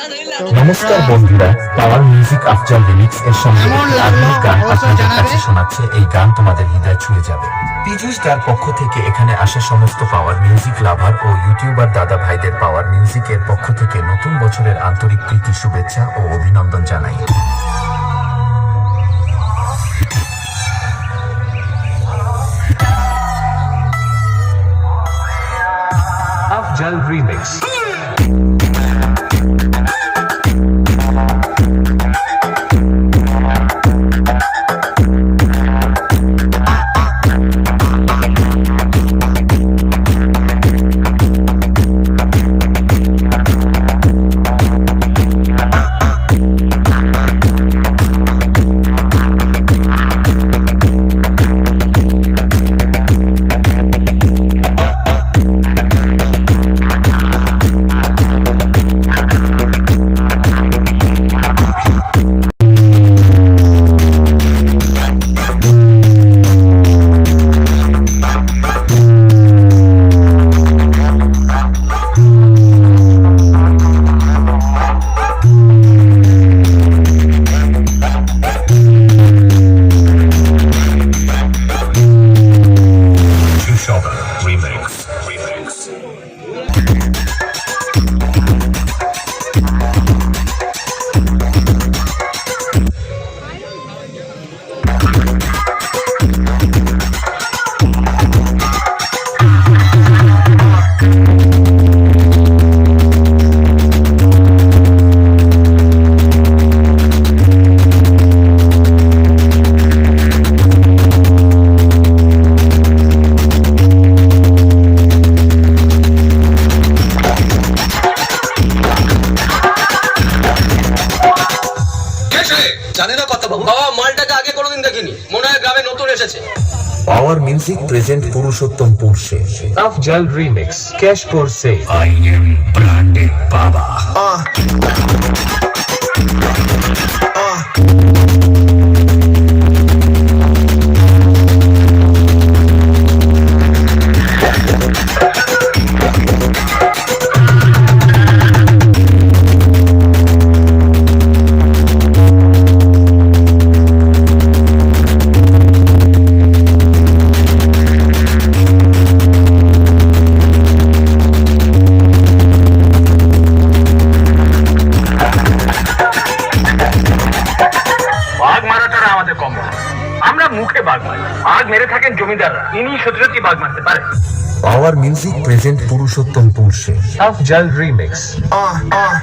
নমস্কার বন্ধুরা power music Afzal remix এর সঙ্গে আধুনিক গান আপনাদের কাছে শোনাচ্ছে এই গান তোমাদের হৃদয় ছুঁয়ে যাবে পিজুস তার পক্ষ থেকে এখানে আসা সমস্ত পাওয়ার মিউজিক লাভার ও ইউটিউবার দাদা ভাইদের পাওয়ার মিউজিকের পক্ষ থেকে নতুন বছরের আন্তরিক প্রীতি শুভেচ্ছা ও অভিনন্দন জানাই Afjal Remix. Remix. সে? জানি না বাবা মালটাকে আগে কোনোদিন দেখিনি মনে হয় গ্রামে নতুন এসেছে পাওয়ার মিউজিক প্রেজেন্ট পুরুষোত্তম পুরুষে Afzal remix cash sale. I am branded Baba. মারাটারা আমাদের কম আমরা মুখে বাঘ মারি। বাঘ মেরে থাকেন জমিদাররা। ইনি সত্যি সত্যি বাঘ মারতে পারে পাওয়ার মিউজিক প্রেজেন্ট পুরুষোত্তম পুরুষে. আহ আহ।